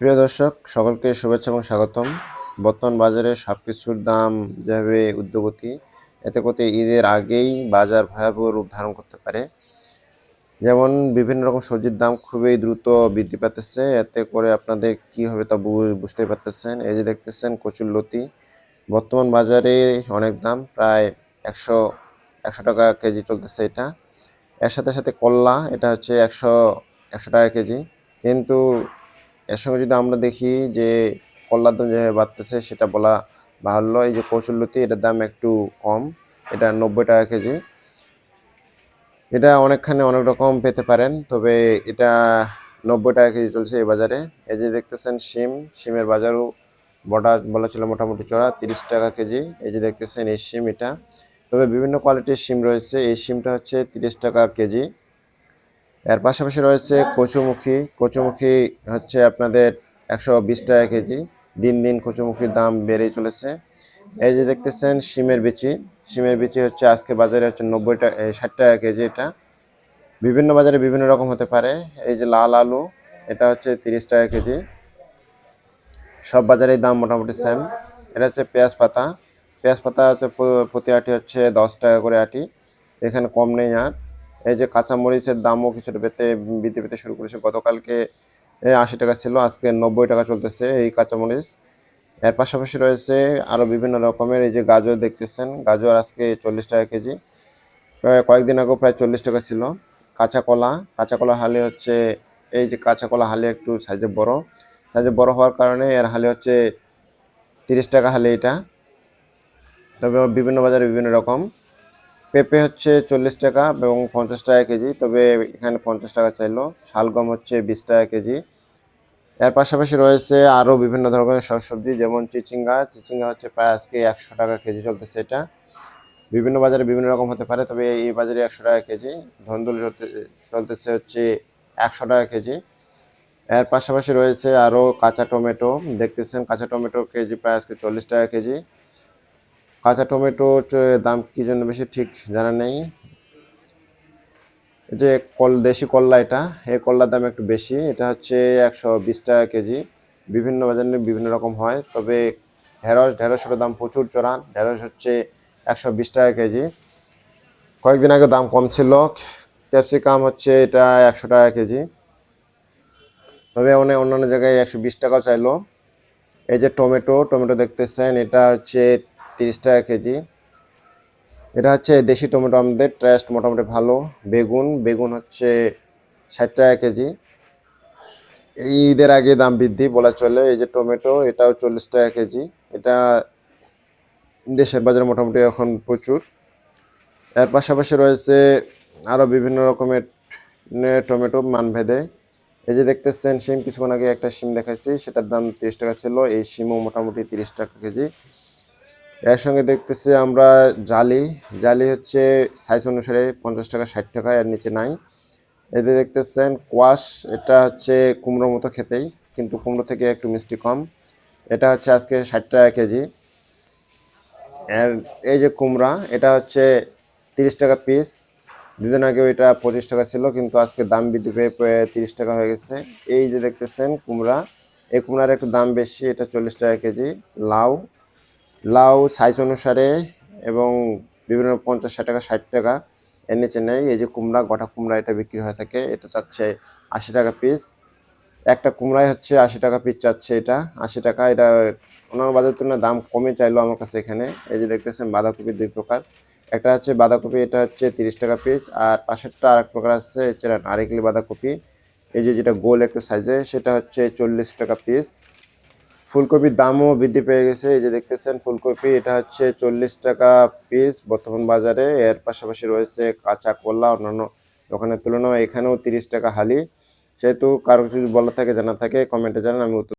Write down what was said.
প্রিয় দর্শক, সকলকে শুভেচ্ছা এবং স্বাগতম। বর্তমান বাজারে সব কিছুর দাম যেভাবে উদ্যোগতি, এতে করতে ঈদের আগেই বাজার ভয়াবহ রূপ ধারণ করতে পারে। যেমন বিভিন্ন রকম সবজির দাম খুবই দ্রুত বৃদ্ধি পাতেছে এতে করে আপনাদের কি হবে তা বু- বুঝতেই পারতেছেন। এই যে দেখতেছেন কচুর লতি, বর্তমান বাজারে অনেক দাম, প্রায় একশো একশো টাকা কেজি চলতেছে এটা। এর সাথে সাথে কল্লা, এটা হচ্ছে একশো একশো টাকা কেজি। কিন্তু এর সঙ্গে যদি আমরা দেখি যে কল্লার দাম যেভাবে বাড়তেছে, সেটা বলা বাহুল্য। এই যে কচুরলতি, এটার দাম একটু কম। এটা নব্বই টাকা কেজি। এটা অনেকখানে অনেক রকম পেতে পারেন, তবে এটা নব্বই টাকা কেজি চলছে এই বাজারে। এই যে দেখতেছেন শিম, শিমের বাজারও বটা, বলা ছিল মোটামুটি চড়া, তিরিশ টাকা কেজি। এই যে দেখতেছেন এই শিম এটা। তবে বিভিন্ন কোয়ালিটির শিম রয়েছে। এই শিমটা হচ্ছে তিরিশ টাকা কেজি। এর পাশাপাশি রয়েছে কচুমুখী। কচুমুখী হচ্ছে আপনাদের একশো বিশ টাকা কেজি। দিন দিন কচুমুখির দাম বেড়েই চলেছে। এই যে দেখতেছেন শিমের বিচি। শিমের বিচি হচ্ছে আজকে বাজারে হচ্ছে নব্বই টাকা ষাট টাকা কেজি এটা। বিভিন্ন বাজারে বিভিন্ন রকম হতে পারে। এই যে লাল আলু, এটা হচ্ছে তিরিশ টাকা কেজি। সব বাজারেই দাম মোটামুটি সেম এটা হচ্ছে পেঁয়াজ পাতা। পেঁয়াজ পাতা হচ্ছে প্রতি আটি হচ্ছে দশ টাকা করে আটি। এখানে কম নেই আর। এই যে কাঁচামরিচের দামও কিছুটা পেতে বৃদ্ধি পেতে শুরু করেছে। গতকালকে আশি টাকা ছিল, আজকে নব্বই টাকা চলতেছে এই কাঁচামরিচ। এর পাশাপাশি রয়েছে আরও বিভিন্ন রকমের এই যে গাজর দেখতেছেন। গাজর আজকে চল্লিশ টাকা কেজি। কয়েকদিন আগেও প্রায় চল্লিশ টাকা ছিল। কাঁচা কলা কাঁচা কলা হালি হচ্ছে, এই যে কাঁচা কলা হালি একটু সাইজে বড়। সাইজে বড় হওয়ার কারণে এর হালি হচ্ছে তিরিশ টাকা হালি এটা। তবে বিভিন্ন বাজারে বিভিন্ন রকম। পেঁপে হচ্ছে চল্লিশ টাকা এবং পঞ্চাশ টাকা কেজি, তবে এখানে পঞ্চাশ টাকা চাইলো। শালগম হচ্ছে বিশ টাকা কেজি। এর পাশাপাশি রয়েছে আরও বিভিন্ন ধরনের সবজি যেমন চিচিঙ্গা। চিচিঙ্গা হচ্ছে প্রায় আজকে একশো টাকা কেজি চলতেছে এটা। বিভিন্ন বাজারে বিভিন্ন রকম হতে পারে, তবে এই বাজারে একশো টাকা কেজি। ধন্দুলি চলতেছে হচ্ছে একশো টাকা কেজি। এর পাশাপাশি রয়েছে আরও কাঁচা টমেটো। দেখতেছেন কাঁচা টমেটো কেজি প্রায় আজকে চল্লিশ টাকা কেজি। কাঁচা টমেটোর দাম কি জন্য বেশি ঠিক জানা নেই। যে কল, দেশি কল্লা এটা, এই কল্লার দাম একটু বেশি। এটা হচ্ছে একশো বিশ টাকা কেজি। বিভিন্ন বাজারে বিভিন্ন রকম হয়, তবে ঢেঁড়স ঢেঁড়সের দাম প্রচুর চড়া ঢেঁড়স হচ্ছে একশো বিশ টাকা কেজি। কয়েকদিন আগে দাম কম ছিল। ক্যাপসিকাম হচ্ছে এটা একশো টাকা কেজি। তবে অনেক অন্যান্য জায়গায় একশো বিশ টাকাও চাইলো। এই যে টমেটো টমেটো দেখতেছেন, এটা হচ্ছে তিরিশ টাকা কেজি। এটা হচ্ছে দেশি টমেটো আমাদের, টেস্ট মোটামুটি ভালো। বেগুন বেগুন হচ্ছে ষাট টাকা কেজি। এই ঈদের আগে দাম বৃদ্ধি বলা চলে, এই যে টমেটো, এটাও চল্লিশ টাকা কেজি। এটা দেশের বাজারে মোটামুটি এখন প্রচুর। এর পাশাপাশি রয়েছে আরও বিভিন্ন রকমের টমেটো মানভেদে। এই যে দেখতেছেন, শিম, কিছুক্ষণ আগে একটা শিম দেখাইছি, সেটার দাম তিরিশ টাকা ছিল, এই শিমও মোটামুটি তিরিশ টাকা কেজি। এর সঙ্গে দেখতেছি আমরা জালি। জালি হচ্ছে সাইজ অনুসারে পঞ্চাশ টাকা, ষাট টাকা, এর নিচে নাই। এতে দেখতেছেন কোয়াশ এটা হচ্ছে কুমড়োর মতো খেতেই, কিন্তু কুমড়ো থেকে একটু মিষ্টি কম। এটা হচ্ছে আজকে ষাট টাকা কেজি। এর, এই যে কুমড়া, এটা হচ্ছে তিরিশ টাকা পিস দুদিন আগেও এটা পঁচিশ টাকা ছিল, কিন্তু আজকে দাম বৃদ্ধি পেয়ে তিরিশ টাকা হয়ে গেছে। এই যে দেখতেছেন কুমড়া, এই কুমড়ার একটু দাম বেশি, এটা চল্লিশ টাকা কেজি। লাউ লাউ সাইজ অনুসারে এবং বিভিন্ন পঞ্চাশ ষাট টাকা ষাট টাকা এর নিচে নেই। এই যে কুমড়া, গোটা কুমড়া এটা বিক্রি হয়ে থাকে। এটা চাচ্ছে আশি টাকা পিস একটা কুমড়াই হচ্ছে আশি টাকা পিস চাচ্ছে এটা, আশি টাকা। এটা অন্যান্য বাজার তুলনায় দাম কমে চাইলো আমার কাছে এখানে। এই যে দেখতেছেন বাঁধাকপি দুই প্রকার। একটা হচ্ছে বাঁধাকপি, এটা হচ্ছে তিরিশ টাকা পিস আর পাশেরটা আরেক প্রকার আছে, হচ্ছে নারিকেলি বাঁধাকপি। এই যে যেটা গোল একটু সাইজে সেটা হচ্ছে চল্লিশ টাকা পিস ফুলকপির দামও বৃদ্ধি পেয়ে গেছে। এই যে দেখতেছেন ফুলকপি, এটা হচ্ছে চল্লিশ টাকা পিস বর্তমান বাজারে। এর পাশাপাশি রয়েছে কাঁচা কলা অন্যান্য দোকানের তুলনায় এখানেও তিরিশ টাকা হালি। সেহেতু কারও কিছু বলা থাকে জানা থাকে কমেন্টে জানান, আমি